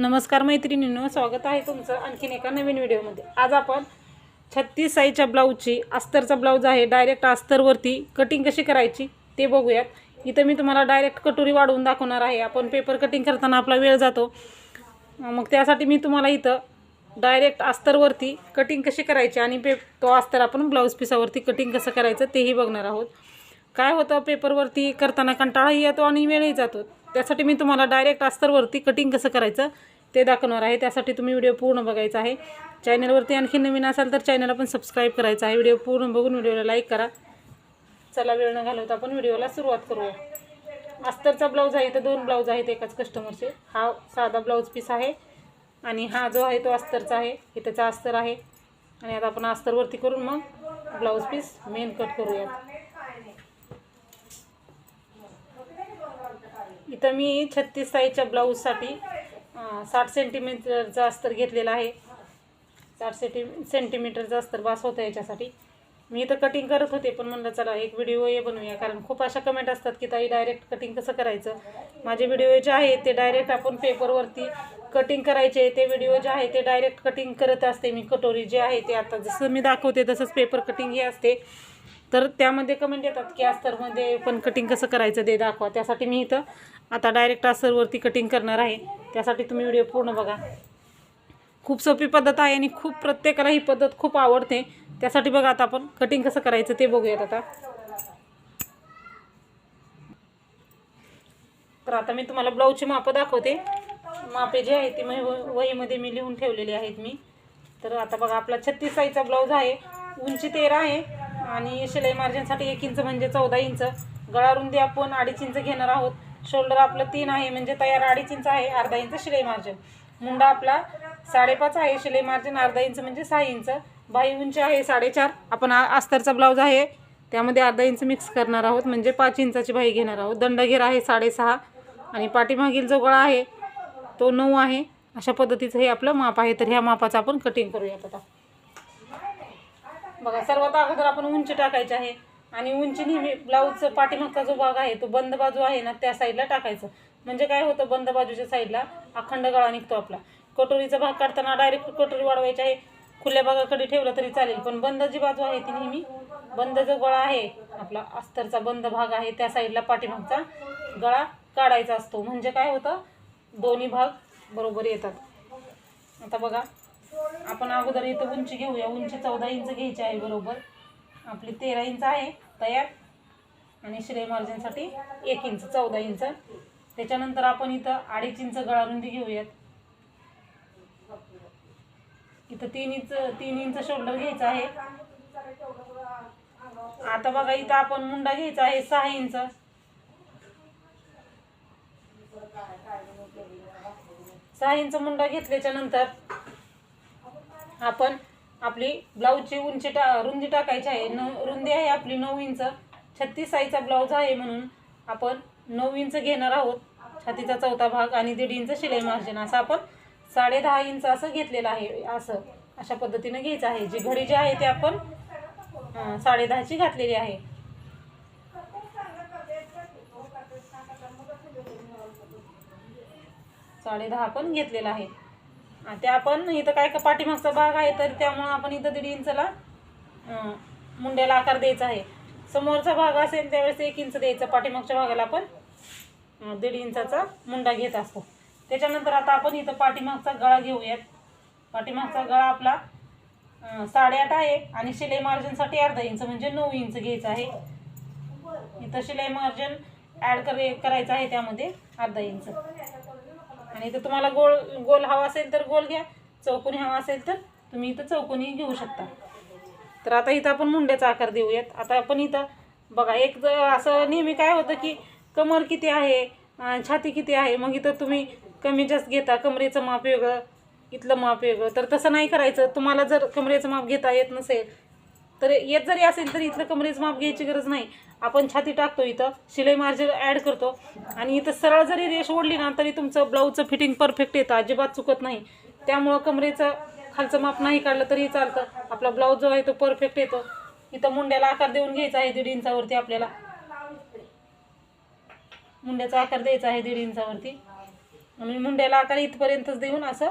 नमस्कार मैत्रिणींनो स्वागत आहे तुमचं आणखीन एका नवीन व्हिडिओमध्ये. आज आपण छत्तीस साईच्या ब्लाऊजची अस्तरचा ब्लाऊज आहे. डायरेक्ट अस्तरवरती कटिंग कशी करायची ते बघूयात. इथं मी तुम्हाला डायरेक्ट कटोरी वाढवून दाखवणार आहे. आपण पेपर कटिंग करताना आपला वेळ जातो. मग त्यासाठी मी तुम्हाला इथं डायरेक्ट अस्तरवरती कटिंग कशी करायची आणि पे तो अस्तर आपण ब्लाऊज पिसावरती कटिंग कसं करायचं तेही बघणार आहोत. काय होतं पेपरवरती करताना कंटाळाही येतो आणि वेळही जातो. त्यासाठी मी तुम्हाला डायरेक्ट अस्तरवरती कटिंग कसं करायचं ते दाखवणार आहे. त्यासाठी तुम्ही व्हिडिओ पूर्ण बघायचा आहे. चॅनलवरती आणखी नवीन असाल तर चॅनलला पण सबस्क्राईब करायचं आहे. व्हिडिओ पूर्ण बघून व्हिडिओला लाईक करा. चला वेळ न घालवता आपण व्हिडिओला सुरुवात करूया. अस्तरचा ब्लाऊज आहे तर दोन ब्लाऊज आहेत एकाच कस्टमरचे हा साधा ब्लाऊज पीस आहे आणि हा जो आहे तो अस्तरचा आहे. हे त्याचा अस्तर आहे. आणि आता आपण अस्तरवरती करून मग ब्लाऊज पीस मेन कट करूयात इथं मी छत्तीस साईजच्या ब्लाऊजसाठी साठ सेंटीमीटरचा अस्तर घेतलेला आहे. साठ सेंटी सेंटीमीटरचा अस्तर बास होतं याच्यासाठी. मी इथं कटिंग करत होते पण म्हणलं चला एक व्हिडिओ हे बनवूया. कारण खूप अशा कमेंट असतात की ताई डायरेक्ट कटिंग कसं करायचं? माझे व्हिडिओ जे आहेत ते डायरेक्ट आपण पेपरवरती कटिंग करायचे. ते व्हिडिओ जे आहे ते डायरेक्ट कटिंग करत असते मी. कटोरी जे आहे ते आता जसं मी दाखवते तसंच पेपर कटिंग हे असते. तर त्यामध्ये कमेंट येतात की अस्तरमध्ये पण कटिंग कसं करायचं ते दाखवा. त्यासाठी मी इथं आता डायरेक्ट असरवरती कटिंग करणार आहे. त्यासाठी तुम्ही व्हिडिओ पूर्ण बघा. खूप सोपी पद्धत आहे आणि खूप प्रत्येकाला ही पद्धत खूप आवडते. त्यासाठी बघा आता आपण कटिंग कसं करायचं ते बघूयात आता. तर आता मी तुम्हाला ब्लाऊजची मापं दाखवते. मापे जे आहे ती मी व- वहीमध्ये मी लिहून ठेवलेली आहेत मी. तर आता बघा आपला छत्तीस साईजचा ब्लाऊज आहे. उंची तेरा आहे आणि शिलाई मार्जिनसाठी एक इंच म्हणजे चौदा इंच. गळा रुंदी आपण अडीच इंच घेणार आहोत. शोल्डर आपलं तीन आहे म्हणजे तयार अडीच इंच आहे अर्धा इंच शिलाई मार्जिन मुंडा आपला साडेपाच आहे शिलाई मार्जिन अर्धा इंच म्हणजे सहा इंच. बाई उंची आहे साडेचार. आपण आ- अस्तरचा ब्लाऊज आहे त्यामध्ये अर्धा इंच मिक्स करणार आहोत म्हणजे पाच इंचाची बाई घेणार आहोत. दंडघेर आहे साडेसहा आणि पाठीमागील जो गळा आहे तो नऊ आहे. अशा पद्धतीचं हे आपलं माप आहे. तर ह्या मापाचं आपण कटिंग करूयात आता. बघा सर्वात अगोदर आपण उंची टाकायची आहे. आणि उंची नेहमी ब्लाऊजचा पाठीमागचा जो भाग आहे तो बंद बाजू आहे ना त्या साईडला टाकायचं. म्हणजे काय होतं बंद बाजूच्या साईडला अखंड गळा निघतो आपला. कटोरीचा भाग काढताना डायरेक्ट कटोरी वाढवायची आहे. खुल्या भागाकडे ठेवलं तरी चालेल पण बंद जी बाजू आहे ती नेहमी बंद जो गळा आहे आपला अस्तरचा बंद भाग आहे त्या साईडला पाठीमागचा गळा काढायचा असतो. म्हणजे काय होतं दोन्ही भाग बरोबर येतात. आता बघा आपण अगोदर इथं उंची घेऊया. उंची चौदा इंच घ्यायची आहे बरोबर. आपली तेरा इंच आहे तयार. आणि शिलाई मार्जिनसाठी एक इंच चौदा इंच. त्याच्यानंतर आपण इथं अडीच इंच गळारुंदी घेऊयात. इथं तीन इंच तीन इंच शोल्डर घ्यायचं आहे. आता बघा इथं आपण मुंडा घ्यायचा आहे सहा इंच. सहा इंच मुंडा घेतल्याच्या नंतर आपण आपली ब्लाऊजची उंची टा रुंदी टाकायची आहे. न रुंदी आहे आपली नऊ इंच. छत्तीस साईजचा ब्लाऊज आहे म्हणून आपण नऊ इंच घेणार आहोत. छातीचा चौथा भाग आणि दीड इंच शिलाई मार्जिन. असं आपण साडे दहा इंच असं घेतलेलं आहे. असं. अशा पद्धतीनं घ्यायचं आहे. जी घडी जी आहे ती आपण साडे दहाची घातलेली आहे. साडे दहा पण घेतलेला आहे. ते आपण इथं काय का पाठीमागचा भाग आहे तर त्यामुळं आपण इथं दीड इंचला मुंड्याला आकार द्यायचा आहे. समोरचा भाग असेल त्यावेळेस एक इंच द्यायचा. पाठीमागच्या भागाला आपण दीड इंचाचा मुंडा घेत असतो. त्याच्यानंतर आता आपण इथं पाठीमागचा गळा घेऊयात. पाठीमागचा गळा आपला साडेआठ आहे आणि शिलाई मार्जिनसाठी अर्धा इंच म्हणजे नऊ इंच घ्यायचं आहे. इथं शिलाई मार्जिन ॲड करे करायचं आहे त्यामध्ये अर्धा इंच. आणि इथं तुम्हाला गोल गोल हवा असेल तर गोल घ्या. चौकोनी हवा असेल तर तुम्ही इथं चौकोनी घेऊ शकता. तर आता इथं आपण मुंड्याचा आकार देऊयात. आता आपण इथं बघा एक जर असं नेहमी काय होतं की कमर किती आहे छाती किती आहे मग इथं तुम्ही कमी जास्त घेता कमरेचं माप वेगळं इथलं माप वेगळं. तर तसं नाही करायचं. तुम्हाला जर कमरेचं माप घेता येत नसेल तर येत जरी असेल तर इथलं कमरेचं माप घ्यायची गरज नाही. आपण छाती टाकतो इथं शिलाई मार्जिन ॲड करतो. आणि इथं सरळ जरी रेश ओढली ना तरी तुमचं ब्लाऊजचं फिटिंग परफेक्ट येतं अजिबात चुकत नाही. त्यामुळं कमरेचं खालचं माप नाही काढलं तरी चालतं. आपला ब्लाऊज जो आहे तो परफेक्ट येतो. इथं मुंड्याला आकार देऊन घ्यायचा आहे दीड इंचावरती आपल्याला. मुंड्याचा आकार द्यायचा आहे दीड इंचावरती. आणि मुंड्याला आकार इथपर्यंतच देऊन असं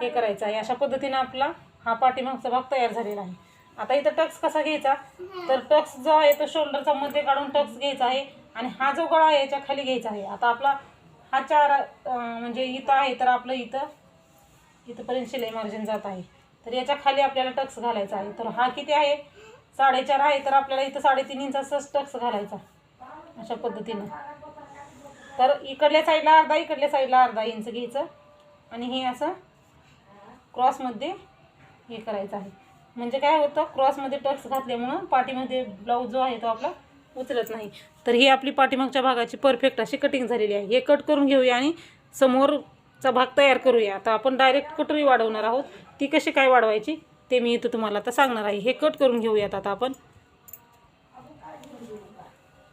हे करायचं आहे. अशा पद्धतीनं आपला हा पाठीमागचा भाग तयार झालेला आहे. आता इथं टक्स कसा घ्यायचा? तर टक्स जो आहे तो शोल्डरचा मध्ये काढून टक्स घ्यायचा आहे आणि हा जो गळा आहे याच्या खाली घ्यायचा आहे. आता आपला हा चार म्हणजे इथं आहे तर आपलं इथं इथंपर्यंत शिलाई मार्जिन जात आहे. तर याच्या खाली आपल्याला टक्स घालायचा आहे. तर हा किती आहे? साडेचार आहे तर आपल्याला इथं साडेतीन इंचाचाच टक्स घालायचा अशा पद्धतीनं. तर इकडल्या साईडला अर्धा इकडल्या साईडला अर्धा इंच घ्यायचं. आणि हे असं क्रॉसमध्ये हे करायचं आहे. म्हणजे काय होतं क्रॉसमध्ये टक्स घातल्यामुळं पाठीमध्ये ब्लाऊज जो आहे तो आपला उचलत नाही. तर ही आपली पाठीमागच्या भागाची परफेक्ट अशी कटिंग झालेली आहे. हे कट करून घेऊया आणि समोरचा भाग तयार करूया. आता आपण डायरेक्ट कटोरी वाढवणार आहोत. ती कशी काय वाढवायची ते मी इथं तुम्हाला आता सांगणार आहे. हे कट करून घेऊयात आता आपण.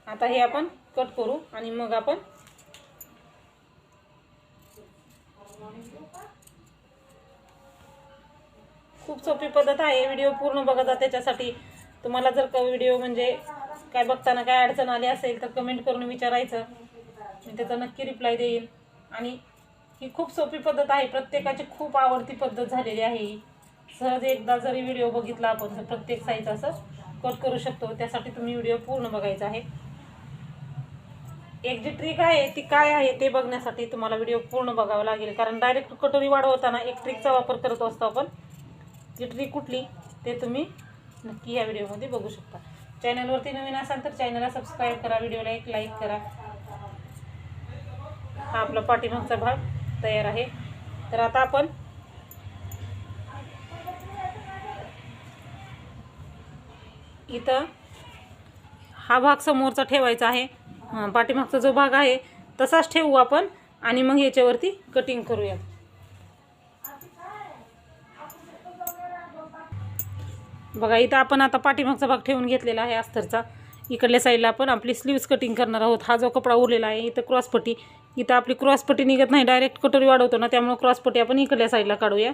आता हे आपण कट करू आणि मग आपण खूप सोपी पद्धत आहे. व्हिडिओ पूर्ण बघा त्याच्यासाठी. तुम्हाला जर का व्हिडिओ म्हणजे काय बघताना काय अडचण आली असेल तर कमेंट करून विचारायचं. मी त्याचा नक्की रिप्लाय देईन. आणि ही खूप सोपी पद्धत आहे. प्रत्येकाची खूप आवडती पद्धत झालेली आहे सहज एकदा जरी व्हिडिओ बघितला आपण तर प्रत्येक साईज असं कट करू शकतो. त्यासाठी तुम्ही व्हिडिओ पूर्ण बघायचा आहे. एक जी ट्रिक आहे ती काय आहे ते बघण्यासाठी तुम्हाला व्हिडिओ पूर्ण बघावा लागेल. कारण डायरेक्ट कटोरी वाढवताना एक ट्रिकचा वापर करत असतो आपण. ती ट्रिक कुठली ते तुम्ही नक्की या व्हिडिओमध्ये बघू शकता. चॅनलवरती नवीन असाल तर चॅनलला सबस्क्राईब करा व्हिडिओला एक लाईक करा. हा आपला पाठीमागचा भाग तयार आहे. तर आता आपण इथं हा भाग समोरचा ठेवायचा आहे. पाठीमागचा जो भाग आहे तसाच ठेवू आपण आणि मग याच्यावरती कटिंग करूयात. बघा इथं आपण आता पाठीमागचा भाग ठेवून घेतलेला आहे अस्तरचा. इकडल्या साईडला आपण आपली स्लीव्स कटिंग करणार आहोत. हा जो कपडा उरलेला आहे इथं क्रॉसपट्टी इथं आपली क्रॉसपट्टी निघत नाही डायरेक्ट कटोरी वाढवतो ना त्यामुळे क्रॉसपट्टी आपण इकडल्या साईडला काढूया.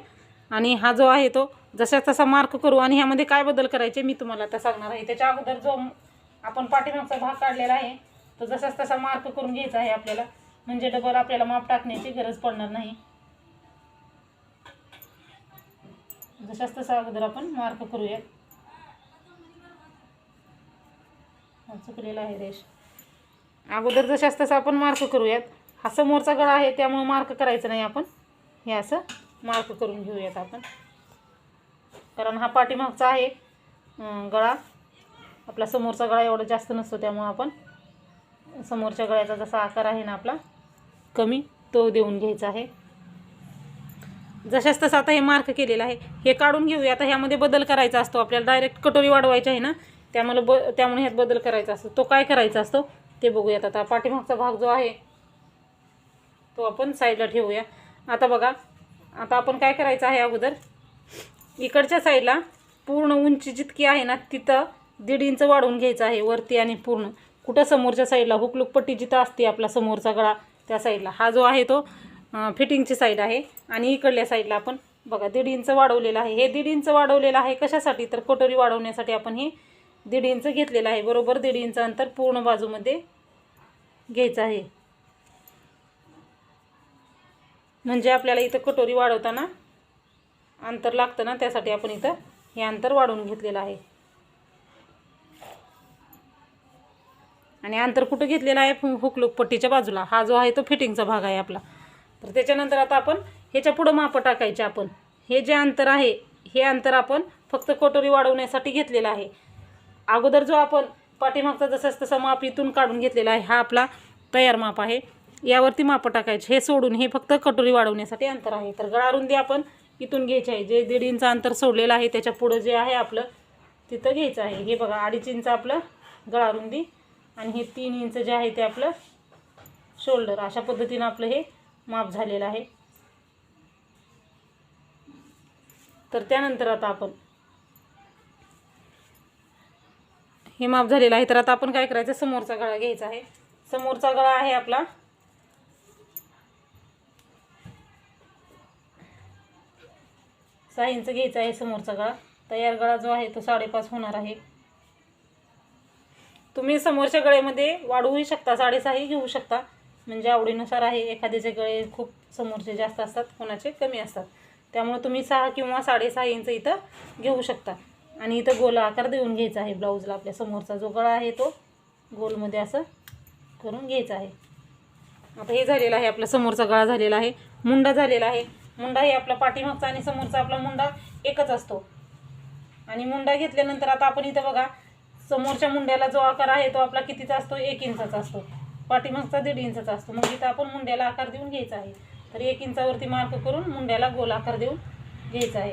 आणि हा जो आहे तो जसा तसा मार्क करू. आणि ह्यामध्ये काय बदल करायचे मी तुम्हाला आता सांगणार आहे. त्याच्या अगोदर जो आपण पाठीमागचा भाग काढलेला आहे तो जसाच तसा मार्क करून घ्यायचा आहे आपल्याला. म्हणजे डबल आपल्याला माप टाकण्याची गरज पडणार नाही. जशाच तसा अगोदर आपण मार्क करूयात. चुकलेला आहे रेश अगोदर जशाच तसा आपण मार्क करूयात. हा समोरचा गळा आहे त्यामुळे मार्क करायचं नाही आपण. हे असं मार्क करून घेऊयात आपण. कारण हा पाठीमागचा आहे गळा. आपला समोरचा गळा एवढा जास्त नसतो त्यामुळं आपण समोरच्या गळ्याचा जसा आकार आहे ना आपला कमी तो देऊन घ्यायचा आहे. जशाच तसं आता हे मार्क केलेलं आहे. हे काढून घेऊया. आता ह्यामध्ये बदल करायचा असतो. आपल्याला डायरेक्ट कटोरी वाढवायची आहे ना त्यामुळे ब त्यामुळे ह्यात बदल करायचा असतो. तो काय करायचा असतो? ते बघूयात आता. पाठीमागचा भाग जो आहे तो आपण साईडला ठेवूया. आता बघा आता आपण काय करायचं आहे अगोदर? इकडच्या साईडला पूर्ण उंची जितकी आहे ना तिथं दीड इंच वाढवून घ्यायचं आहे वरती आणि पूर्ण. कुठं? समोरच्या साईडला हुकलुकपट्टी जिथं असते आपला समोरचा गळा त्या साईडला हा जो आहे तो फिटिंगची साईड आहे. आणि इकडल्या साईडला आपण बघा दीड इंच वाढवलेलं आहे. हे दीड इंच वाढवलेलं आहे कशासाठी? तर कटोरी वाढवण्यासाठी आपण हे दीड इंच घेतलेलं आहे. बरोबर दीड इंच अंतर पूर्ण बाजूमध्ये घ्यायचं आहे. म्हणजे आपल्याला इथं कटोरी वाढवताना अंतर लागतं ना? त्यासाठी आपण इथं हे अंतर वाढवून घेतलेलं आहे. आणि अंतर कुठं घेतलेलं आहे? हु- हुकलूक पट्टीच्या बाजूला. हा जो आहे तो फिटिंगचा भाग आहे आपला. तर त्याच्यानंतर आता आपण ह्याच्या पुढं मापं टाकायचे आपण. हे जे अंतर आहे हे अंतर आपण फक्त कटोरी वाढवण्यासाठी घेतलेलं आहे. अगोदर जो आपण पाठीमागचा जसंच तसा माप इथून काढून घेतलेला आहे हा आपला तयार माप आहे. यावरती मापं टाकायचे. हे सोडून हे फक्त कटोरी वाढवण्यासाठी अंतर आहे. तर गळारुंदी आपण इथून घ्यायची आहे. जे दीड इंच अंतर सोडलेलं आहे त्याच्या पुढं जे आहे आपलं तिथं घ्यायचं आहे. हे बघा अडीच इंच आपलं गळारुंदी आणि हे तीन इंच जे आहे ते आपलं शोल्डर. अशा पद्धतीनं आपलं हे माप झालेलं आहे. तर त्यानंतर आता आपण हे माप झालेलं आहे. तर आता आपण काय करायचं? समोरचा गळा घ्यायचा आहे. समोरचा गळा आहे आपला. सहा इंच घ्यायचा आहे समोरचा गळा. तयार गळा जो आहे तो साडेपाच होणार आहे. तुम्ही समोरच्या गळ्यामध्ये वाढवूही शकता. साडेसहाही घेऊ शकता. म्हणजे आवडीनुसार आहे. एखाद्याचे गळे खूप समोरचे जास्त असतात कोणाचे कमी असतात. त्यामुळे तुम्ही सहा किंवा साडेसहा इंच इथं घेऊ शकता. आणि इथं गोल आकार देऊन घ्यायचा आहे ब्लाऊजला. आपल्या समोरचा जो गळा आहे तो गोलमध्ये असं करून घ्यायचा आहे. आता हे झालेलं आहे आपला समोरचा गळा झालेला आहे. मुंडा झालेला आहे. मुंडा हे आपला पाठीमागचा आणि समोरचा आपला मुंडा एकच असतो. आणि मुंडा घेतल्यानंतर आता आपण इथं बघा समोरच्या मुंड्याला जो आकार आहे तो आपला कितीचा असतो? एक इंचाचा असतो. पाठीमागचा दीड इंचाचा असतो. मग इथं आपण मुंड्याला आकार देऊन घ्यायचा आहे. तर एक इंचावरती मार्क करून मुंड्याला गोल आकार देऊन घ्यायचा आहे.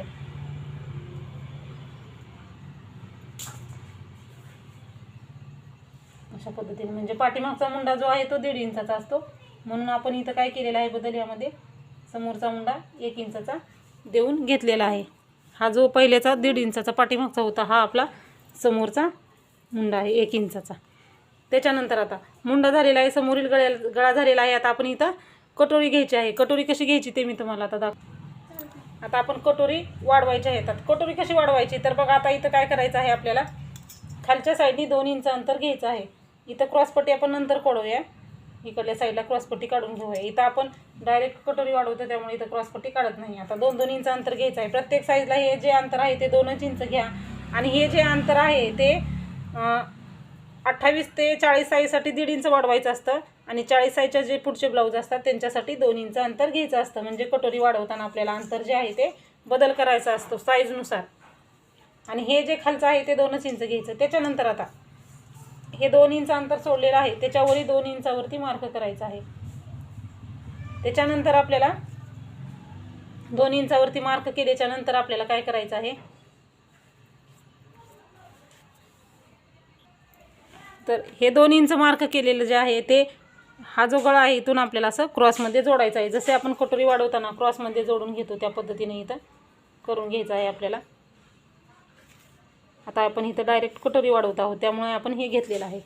अशा पद्धतीने म्हणजे पाठीमागचा मुंडा जो आहे तो दीड इंचाचा असतो. म्हणून आपण इथं काय केलेलं आहे बदल यामध्ये? समोरचा मुंडा एक इंचाचा देऊन घेतलेला आहे. हा जो पहिल्याचा दीड इंचाचा पाठीमागचा होता हा आपला समोरचा मुंडा आहे एक इंचाचा. त्याच्यानंतर आता मुंडा झालेला आहे समोरील गळ्या गळा झालेला आहे. आता आपण इथं कटोरी घ्यायची आहे. कटोरी कशी घ्यायची ते मी तुम्हाला आता दाखव आता आपण कटोरी वाढवायची आहे. आता कटोरी कशी वाढवायची? तर बघा आता इथं काय करायचं आहे आपल्याला? खालच्या साईडनी दोन इंच अंतर घ्यायचं आहे. इथं क्रॉसपट्टी आपण नंतर काढूया. इकडल्या साईडला क्रॉसपट्टी काढून घेऊया. इथं आपण डायरेक्ट कटोरी वाढवतो त्यामुळे इथं क्रॉसपट्टी काढत नाही. आता दोन दोन इंच अंतर घ्यायचं आहे. प्रत्येक साईजला हे जे अंतर आहे ते दोनच इंच घ्या. आणि हे जे अंतर आहे ते अठ्ठावीस ते चाळीस साईजसाठी दीड इंच वाढवायचं असतं आणि चाळीस आईच्या जे पुढचे ब्लाऊज असतात त्यांच्यासाठी दोन इंच अंतर घ्यायचं असतं. म्हणजे कटोरी वाढवताना आपल्याला अंतर जे आहे ते बदल करायचा असतो साईजनुसार आणि हे जे खालचं आहे ते दोनच इंच घ्यायचं. त्याच्यानंतर आता हे दोन इंच अंतर सोडलेलं आहे. त्याच्यावरही दोन इंचावरती मार्क करायचं आहे. त्याच्यानंतर आपल्याला दोन इंचावरती मार्क केल्याच्यानंतर आपल्याला काय करायचं आहे? तर हे दोन इंच मार्क केलेलं जे आहे ते हा जो गळा आहे इथून आपल्याला असं क्रॉसमध्ये जोडायचा आहे. जसे आपण कटोरी वाढवताना क्रॉसमध्ये जोडून घेतो त्या पद्धतीने इथं करून घ्यायचं आहे आपल्याला. आता आपण इथं डायरेक्ट कटोरी वाढवत आहोत त्यामुळे आपण हे घेतलेलं आहे.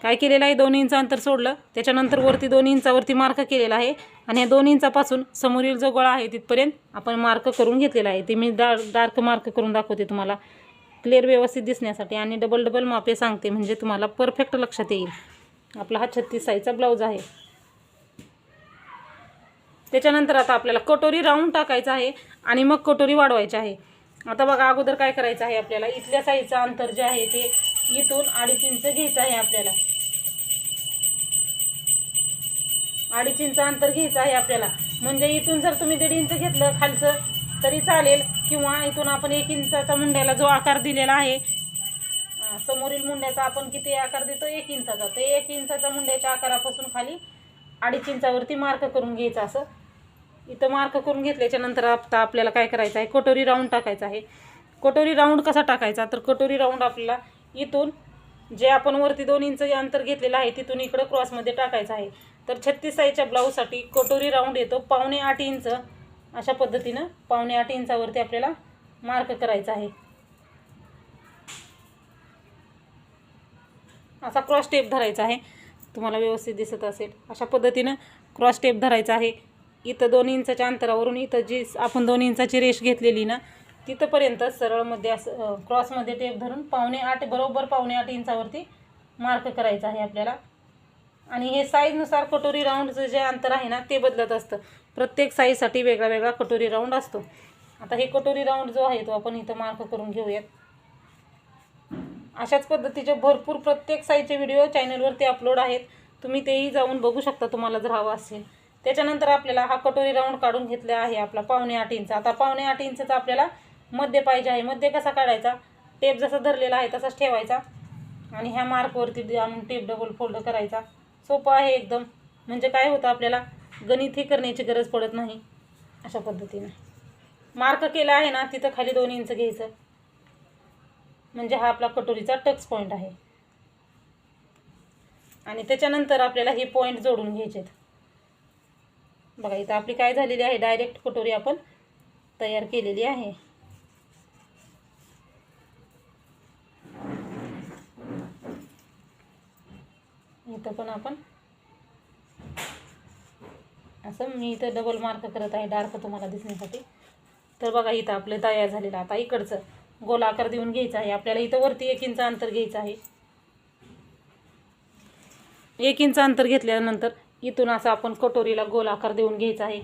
काय केलेलं आहे? दोन इंच अंतर सोडलं. त्याच्यानंतर वरती दोन इंचावरती मार्क केलेला आहे आणि या दोन इंचापासून समोरील जो गळा आहे तिथपर्यंत आपण मार्क करून घेतलेला आहे. ते मी डा डार्क मार्क करून दाखवते तुम्हाला. क्लिअर व्यवस्थित दिसण्यासाठी आणि डबल डबल मापे सांगते म्हणजे तुम्हाला परफेक्ट लक्षात येईल. आपला हा छत्तीस साईजचा ब्लाऊज आहे. त्याच्यानंतर आता आपल्याला कटोरी राऊंड टाकायचा आहे आणि मग कटोरी वाढवायची आहे. आता बघा अगोदर काय करायचं आहे आपल्याला? इथल्या साईजचं अंतर जे आहे ते इथून अडीच इंच घ्यायचं आहे आपल्याला. अडीच इंच अंतर घ्यायचं आहे आपल्याला. म्हणजे इथून जर तुम्ही दीड इंच घेतलं खालचं तरी चालेल. किंवा इथून आपण एक इंचाचा मुंड्याला जो आकार दिलेला आहे समोरील मुंड्याचा आपण किती आकार देतो? एक इंचाचा. तर एक इंचाचा मुंड्याच्या आकारापासून खाली अडीच इंचावरती मार्क करून घ्यायचा असं. इथं मार्क करून घेतल्याच्या नंतर आता आपल्याला काय करायचं आहे? कटोरी राऊंड टाकायचा आहे. कटोरी राऊंड कसा टाकायचा? तर कटोरी राऊंड आपल्याला इथून जे आपण वरती दोन इंच अंतर घेतलेलं आहे तिथून इकडं क्रॉसमध्ये टाकायचं आहे. तर छत्तीस साईजच्या ब्लाऊजसाठी कटोरी राऊंड येतो. पावणे आठ इंच अशा पद्धतीनं पावणे आठ इंचावरती आपल्याला मार्क करायचा आहे. असा क्रॉस टेप धरायचा आहे. तुम्हाला व्यवस्थित दिसत असेल. अशा पद्धतीनं क्रॉस टेप धरायचा आहे. इथं दोन इंचाच्या अंतरावरून इथं जी आपण दोन इंचाची रेष घेतलेली ना तिथंपर्यंत सरळमध्ये असं क्रॉसमध्ये टेप धरून पावणे आठ बरोबर पावणे आठ इंचावरती मार्क करायचा आहे आपल्याला. आणि हे साईजनुसार कटोरी राऊंडचं जे अंतर आहे ना ते बदलत असतं. प्रत्येक साईजसाठी वेगळा वेगळा कटोरी राऊंड असतो. आता हे कटोरी राऊंड जो आहे तो आपण इथं मार्क करून घेऊयात. अशाच पद्धतीचे भरपूर प्रत्येक साईजचे व्हिडिओ चॅनलवरती अपलोड आहेत. तुम्ही तेही जाऊन बघू शकता तुम्हाला जर हवा असेल. त्याच्यानंतर आपल्याला हा कटोरी राऊंड काढून घेतला आहे आपला पावणे आठ इंच. आता पावणे आठ इंचचा आपल्याला मध्य पाहिजे आहे. मध्य कसा काढायचा? टेप जसा धरलेला आहे तसाच ठेवायचा. आणि ह्या मार्कवरती आणून टेप डबल फोल्ड करायचा. सोपं आहे एकदम. म्हणजे काय होतं आपल्याला? गणित हे करण्याची गरज पडत नाही. अशा पद्धतीने. मार्क केला आहे ना तिथं खाली दोन इंच घ्यायचं. म्हणजे हा आपला कटोरीचा टच पॉईंट आहे. आणि त्याच्यानंतर आपल्याला हे पॉईंट जोडून घ्यायचे बघा इथं आपली काय झालेली आहे? डायरेक्ट कटोरी आपण तयार केलेली आहे. इथं पण आपण असं मी इथं डबल मार्क करत आहे डार्क तुम्हाला दिसण्यासाठी. तर बघा इथं आपलं तयार झालेलं आता इकडचं गोल आकार देऊन घ्यायचा आहे. आपल्याला इथं वरती एक इंच अंतर घ्यायचं आहे. एक इंच अंतर घेतल्यानंतर इथून असं आपण कटोरीला गोल आकार देऊन घ्यायचा आहे.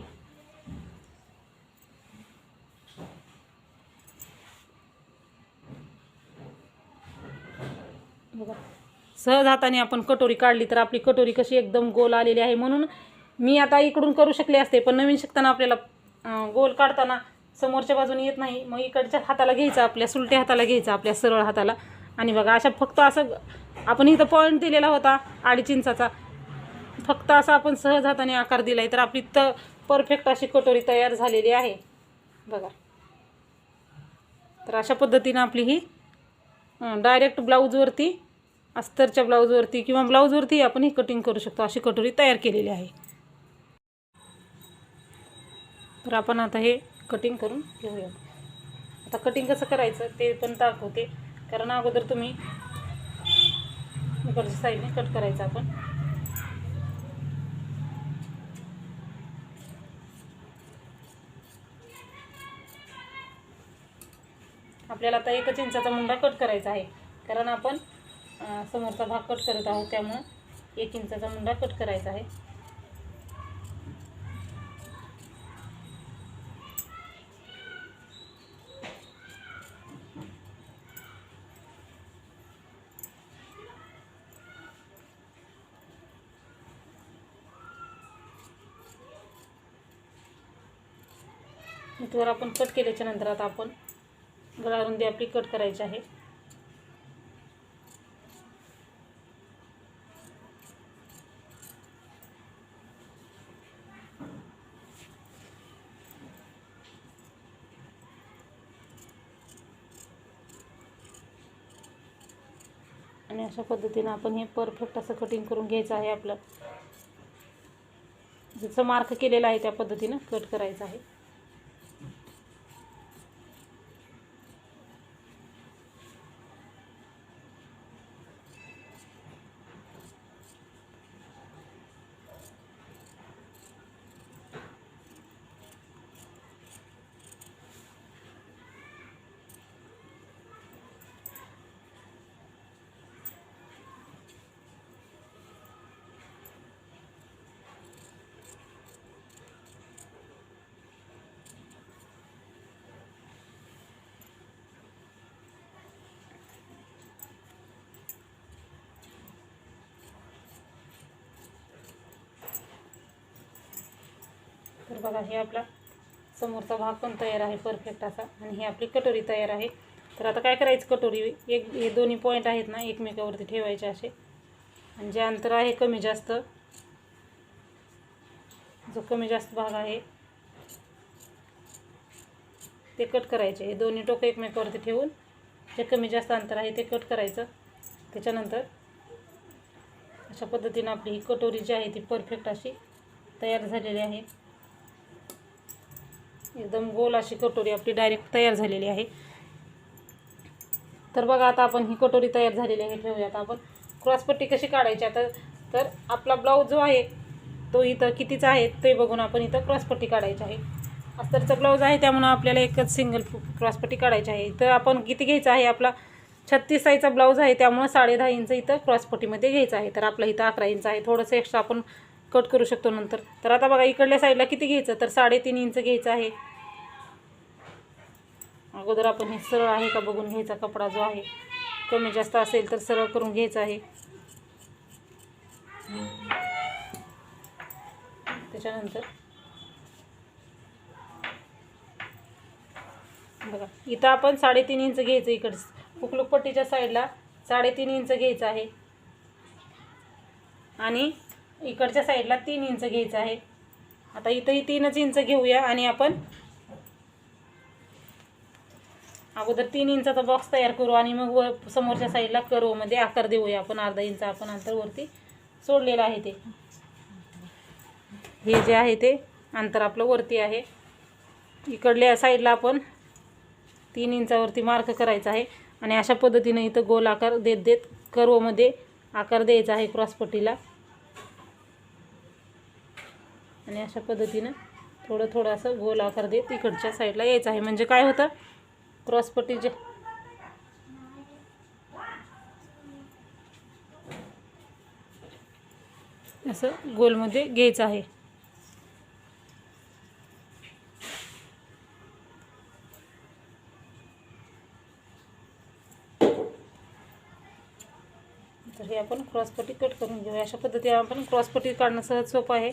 बघा सहज हाताने आपण कटोरी काढली तर आपली कटोरी कशी एकदम गोल आलेली आहे म्हणून मी आता इकडून करू शकले असते पण नवीन शिकताना आपल्याला गोल काढताना समोरच्या बाजूने येत नाही. मग इकडच्या हाताला घ्यायचा आपल्या सुलट्या हाताला घ्यायचा आपल्या सरळ हाताला. आणि बघा अशा फक्त असं आपण इथं पॉईंट दिलेला होता अडीच इंचाचा फक्त असा आपण सहज हाताने आकार दिला आहे तर आपली तर परफेक्ट अशी कटोरी तयार झालेली आहे. बघा. तर अशा पद्धतीनं आपली ही डायरेक्ट ब्लाऊजवरती अस्तरच्या ब्लाऊजवरती किंवा ब्लाऊजवरती आपण ही कटिंग करू शकतो अशी कटोरी तयार केलेली आहे. तर आपण आता हे कटिंग करून घेऊया. आता कटिंग कसं करायचं ते पण दाखवते. कारण अगोदर तुम्ही इकडच्या साईडने कट करायचं आपण. आपल्याला आता एकच इंचाचा मुंडा कट करायचा आहे. कारण आपण समोरचा भाग कट करत आहोत त्यामुळं एक इंचाचा मुंडा कट करायचा आहे. इथवर आपण कट केल्याच्यानंतर आता आपण गळा रुंदी आपली कट करायची आहे. आणि अशा पद्धतीनं आपण हे परफेक्ट असं कटिंग करून घ्यायचं आहे आपलं. जसं मार्क केलेलं आहे त्या पद्धतीनं कट करायचं आहे. तर बघा हे आपला समोरचा भाग पण तयार आहे परफेक्ट असा. आणि ही आपली कटोरी तयार आहे. तर आता काय करायचं कटोरी? एक हे दोन्ही पॉईंट आहेत ना एकमेकावरती ठेवायचे असे. आणि जे अंतर आहे कमी जास्त. जो कमी जास्त भाग आहे ते कट करायचे. हे दोन्ही टोकं एकमेकावरती ठेवून जे कमी जास्त अंतर आहे ते कट करायचं. त्याच्यानंतर अशा पद्धतीनं आपली ही कटोरी जी आहे ती परफेक्ट अशी तयार झालेली आहे. एकदम गोल अशी कटोरी आपली डायरेक्ट तयार झालेली आहे. तर बघा आता आपण ही कटोरी तयार झालेली आहे ठेवूयात आता आपण क्रॉसपट्टी कशी काढायची आता? तर आपला ब्लाऊज जो आहे तो इथं कितीचा आहे ते बघून आपण इथं क्रॉसपट्टी काढायची आहे. अस्तरचा ब्लाऊज आहे त्यामुळं आपल्याला एकच सिंगल क्रॉसपट्टी काढायची आहे. इथं आपण किती घ्यायचा आहे आपला छत्तीस साईजचा ब्लाऊज आहे त्यामुळं साडे दहा इंच इथं क्रॉसपट्टीमध्ये घ्यायचं आहे. तर आपला इथं अकरा इंच आहे थोडंसं एक्स्ट्रा आपण कट करू शकतो नंतर. तर आता बघा इकडल्या साईडला किती घ्यायचं? तर साडेतीन इंच घ्यायचं आहे. अगोदर आपण हे सरळ आहे का बघून घ्यायचा कपडा जो आहे कमी जास्त असेल तर सरळ करून घ्यायचा आहे. त्याच्यानंतर बघा इथं आपण साडेतीन इंच घ्यायचं इकडं कुकलूकपट्टीच्या साईडला साडेतीन इंच घ्यायचं आहे. आणि इकडच्या साईडला तीन इंच घ्यायचं आहे. आता इथंही तीनच इंच घेऊया आणि आपण अगोदर तीन इंचाचा बॉक्स तयार करू आणि मग वर समोरच्या साईडला कर्वमध्ये म्हणजे आकार देऊया आपण अर्धा इंच आपण अंतरवरती सोडलेलं आहे ते. हे जे आहे ते अंतर आपलं वरती आहे. इकडल्या साईडला आपण तीन इंचावरती मार्क करायचा आहे. आणि अशा पद्धतीने इथं गोल आकार देत देत कर्वमध्ये आकार द्यायचा आहे क्रॉसपट्टीला आणि अशा पद्धतीनं थोडं थोडं असं गोल आकार देत इकडच्या साईडला यायचं आहे. म्हणजे काय होतं? क्रॉसपट्टी जे. असं गोलमध्ये घ्यायचं आहे. तर हे आपण क्रॉसपट्टी कट करून घेऊया. अशा पद्धतीने आपण क्रॉसपट्टी काढणं सहज सोपं आहे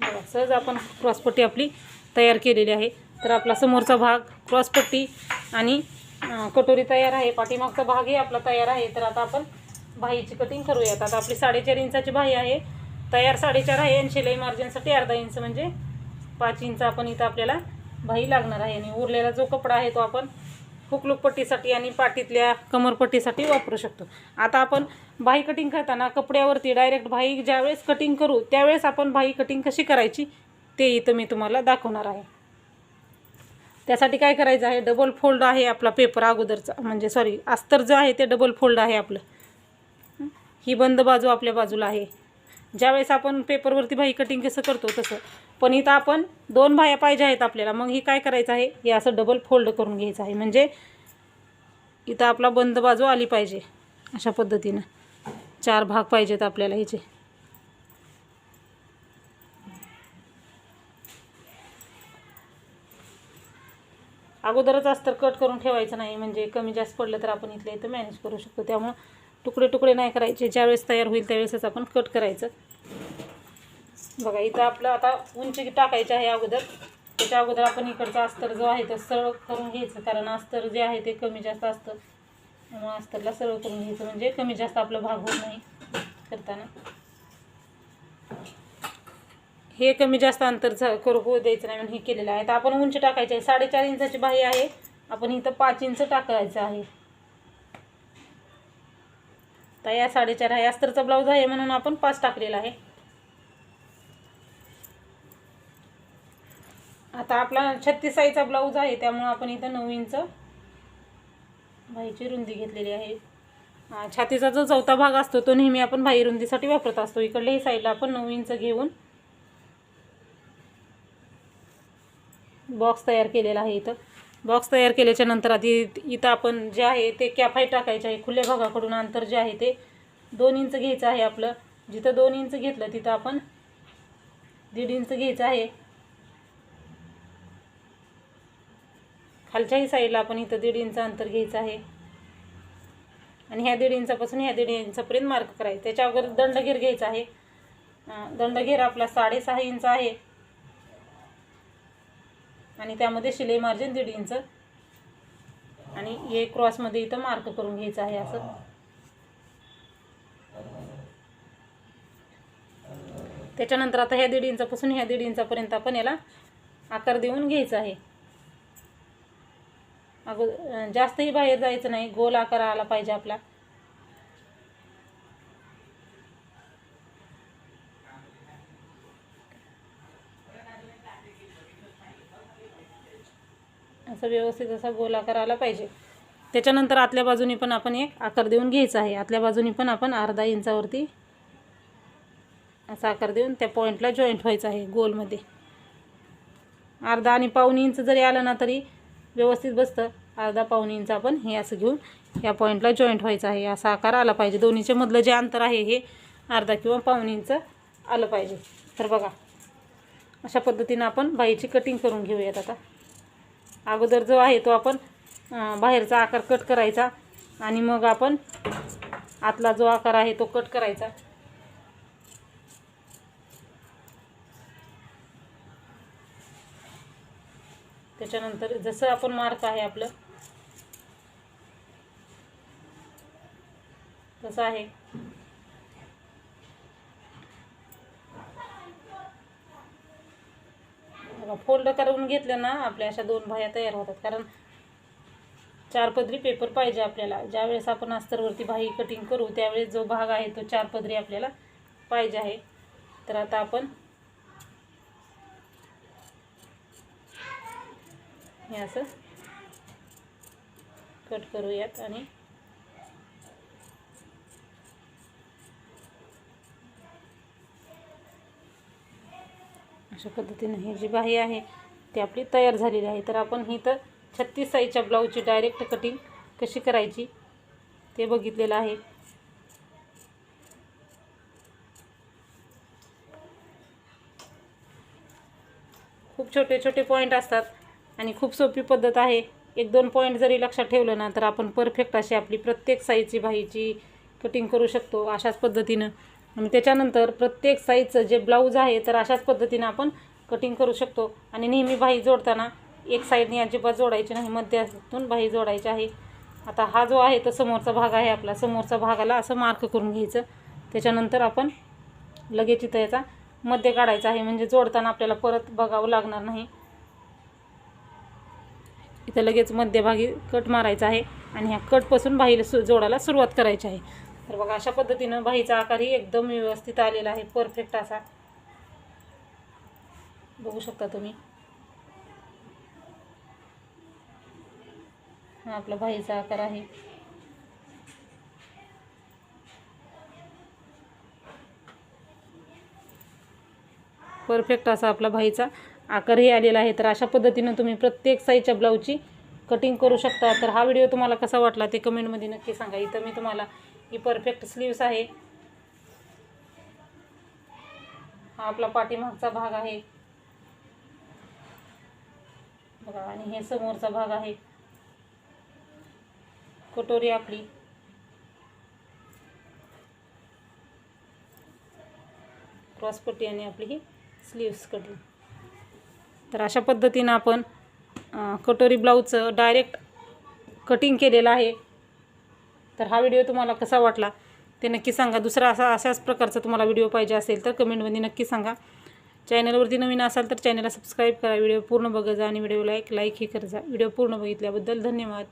बघा सहज आपण क्रॉसपट्टी आपली तयार केलेली आहे. तर आपला समोरचा भाग क्रॉसपट्टी आणि कटोरी तयार आहे. पाठीमागचा भागही आपला तयार आहे. तर आता आपण बाहीची कटिंग करूयात. आता आपली साडेचार इंचाची बाही आहे. तयार साडेचार आहे आणि शिलाई मार्जिनसाठी अर्धा इंच म्हणजे पाच इंच आपण इथं आपल्याला बाही लागणार आहे. आणि उरलेला जो कपडा आहे तो आपण हुकलुकपट्टीसाठी आणि पाठीतल्या कमरपट्टीसाठी वापरू शकतो. आता आपण बाही कटिंग करताना कपड्यावरती डायरेक्ट भाई ज्यावेळेस कटिंग करू त्यावेळेस आपण भाई कटिंग कशी करायची ते इथं मी तुम्हाला दाखवणार आहे. त्यासाठी काय करायचं आहे डबल फोल्ड आहे आपला पेपर अगोदरचा म्हणजे सॉरी अस्तर जो आहे ते डबल फोल्ड आहे आपलं. ही बंद बाजू आपल्या बाजूला आहे. ज्यावेळेस आपण पेपरवरती भाई कटिंग कसं करतो तसं. पण इथं आपण दोन भाया पाहिजे आहेत आपल्याला. मग ही काय करायचं आहे? हे असं डबल फोल्ड करून घ्यायचं आहे. म्हणजे इथं आपला बंद बाजू आली पाहिजे. अशा पद्धतीनं. चार भाग पाहिजेत आपल्याला ह्याचे. अगोदरच अस्तर कट करून ठेवायचं नाही. म्हणजे कमी जास्त पडलं तर आपण इथल्या इथं मॅनेज करू शकतो. त्यामुळं तुकडे तुकडे नाही करायचे. ज्यावेळेस तयार होईल त्यावेळेसच आपण कट करायचं. बघा इथं आपलं आता उंची टाकायची आहे अगोदर. त्याच्या अगोदर आपण इकडचा अस्तर जो आहे तो सरळ करून घ्यायचं कारण अस्तर जे आहे ते कमी जास्त असतं. त्यामुळे अस्तरला सरळ करून घ्यायचं म्हणजे कमी जास्त आपला भाग होत नाही करताना. हे कमी जास्त अंतर करू होऊ द्यायचं नाही म्हणून हे केलेलं आहे. तर आपण उंची टाकायची आहे. साडेचार इंचाची बाही आहे. आपण इथं पाच इंच टाकायचं आहे. तर या साडेचार आहे अस्तरचा ब्लाऊज आहे म्हणून आपण पाच टाकलेला आहे. आता आपला छत्तीस साईचा ब्लाऊज आहे त्यामुळं आपण इथं नऊ इंच बाहीची रुंदी घेतलेली आहे. छातीचा जो चौथा भाग असतो तो नेहमी आपण भाई रुंदीसाठी वापरत असतो. इकडल्याही साईडला आपण नऊ इंच घेऊन बॉक्स तयार केलेला आहे इथं. बॉक्स तयार केल्याच्यानंतर आधी इथं आपण जे आहे ते कॅफाय टाकायचे आहे. खुल्या भागाकडून अंतर जे आहे ते दोन इंच घ्यायचं आहे आपलं. जिथं दोन इंच घेतलं तिथं आपण दीड इंच घ्यायचं आहे. खालच्याही साईडला आपण इथं दीड इंच अंतर घ्यायचं आहे. आणि ह्या दीड इंचापासून ह्या दीड इंचापर्यंत मार्क करायचं. त्याच्या अगोदर दंडघेर घ्यायचा आहे. दंडघेर आपला साडेसहा इंच आहे. आणि त्यामध्ये शिलाई मार्जिन दीड इंच. आणि हे क्रॉसमध्ये इथं मार्क करून घ्यायचं आहे असं. त्याच्यानंतर आता ह्या दीड इंचापासून ह्या दीड इंचापर्यंत आपण याला आकार देऊन घ्यायचा आहे. अगो जास्तही बाहेर जायचं नाही. गोल आकार आला पाहिजे आपला. असं व्यवस्थित असा गोल आकार आला पाहिजे. त्याच्यानंतर आतल्या बाजूनी पण आपण एक आकार देऊन घ्यायचा आहे. आतल्या बाजूनी पण आपण अर्धा इंचावरती असा आकार देऊन त्या पॉईंटला जॉईंट व्हायचं आहे गोलमध्ये अर्धा आणि पाऊन इंच जरी आलं ना तरी व्यवस्थित बसतं. अर्धा पाऊन इंच आपण हे असं घेऊन या पॉईंटला जॉईंट व्हायचं आहे. असा आकार आला पाहिजे. दोन्हीच्या मधलं जे अंतर आहे हे अर्धा किंवा पाऊन इंच आलं पाहिजे. तर बघा अशा पद्धतीनं आपण बाईची कटिंग करून घेऊयात आता. अगोदर जो आहे तो आपण बाहेरचा आकार कट करायचा आणि मग आपण आतला जो आकार आहे तो कट करायचा. त्याच्यानंतर जसं आपण मार्क आहे आपलं तसं आहे. बघा फोल्ड करून घेतलं ना आपल्या अशा दोन भाया तयार होतात. कारण चार पदरी पेपर पाहिजे आपल्याला. ज्यावेळेस आपण अस्तरवरती भाई कटिंग करू त्यावेळेस जो भाग आहे तो चार पदरी आपल्याला पाहिजे आहे. तर आता आपण हे असं कट करूयात आणि अशा पद्धतीने ही जी बाही आहे ती आपली तयार झालेली आहे. तर आपण ही तर छत्तीस साईजच्या ब्लाऊजची डायरेक्ट कटिंग कशी करायची ते बघितलेलं आहे. खूप छोटे छोटे पॉईंट असतात आणि खूप सोपी पद्धत आहे. एक दोन पॉईंट जरी लक्षात ठेवलं ना तर आपण परफेक्ट अशी आपली प्रत्येक साईजची बाहीची कटिंग करू शकतो अशाच पद्धतीनं. त्याच्यानंतर प्रत्येक साईजचं जे ब्लाऊज आहे तर अशाच पद्धतीनं आपण कटिंग करू शकतो. आणि नेहमी बाही जोडताना एक साईडने अजिबात जोडायची नाही मध्यातून बाही जोडायची आहे. आता हा जो आहे तो समोरचा भाग आहे आपला. समोरचा भागाला असं मार्क करून घ्यायचं. त्याच्यानंतर आपण लगेच इथं याचा मध्य काढायचा आहे. म्हणजे जोडताना आपल्याला परत बघावं लागणार नाही. इथं लगेच मध्यभागी कट मारायचा आहे. आणि ह्या कटपासून बाहीला सु जोडायला सुरुवात करायची आहे. तर बघा अशा पद्धतीनं बाहीचा आकारही एकदम व्यवस्थित आलेला आहे. परफेक्ट असा. बघू शकता तुम्ही. हा आपला भाईचा आकार आहे. परफेक्ट असा आपला भाईचा आकारही आलेला आहे. तर अशा पद्धतीनं तुम्ही प्रत्येक साईजच्या ब्लाऊजची कटिंग करू शकता. तर हा व्हिडिओ तुम्हाला कसा वाटला ते कमेंटमध्ये नक्की सांगा. इथं मी तुम्हाला ही परफेक्ट स्लीव्स आहे. हा आपला पाठीमागचा भाग आहे. बघा आणि हे समोरचा भाग आहे. कटोरी आपली क्रॉसपट्टी आणि आपली ही स्लीव्स कटिंग तर अशा पद्धतीनं आपण कटोरी ब्लाऊजचं डायरेक्ट कटिंग केलेलं आहे. तर हा व्हिडिओ तुम्हाला कसा वाटला ते नक्की सांगा. दुसरा असा अशाच प्रकारचा तुम्हाला व्हिडिओ पाहिजे असेल तर कमेंटमध्ये नक्की सांगा. चॅनलवरती नवीन असाल तर चॅनलला सबस्क्राईब करा. व्हिडिओ पूर्ण बघत जा आणि व्हिडिओला एक लाईक हे करत जा. व्हिडिओ पूर्ण बघितल्याबद्दल धन्यवाद.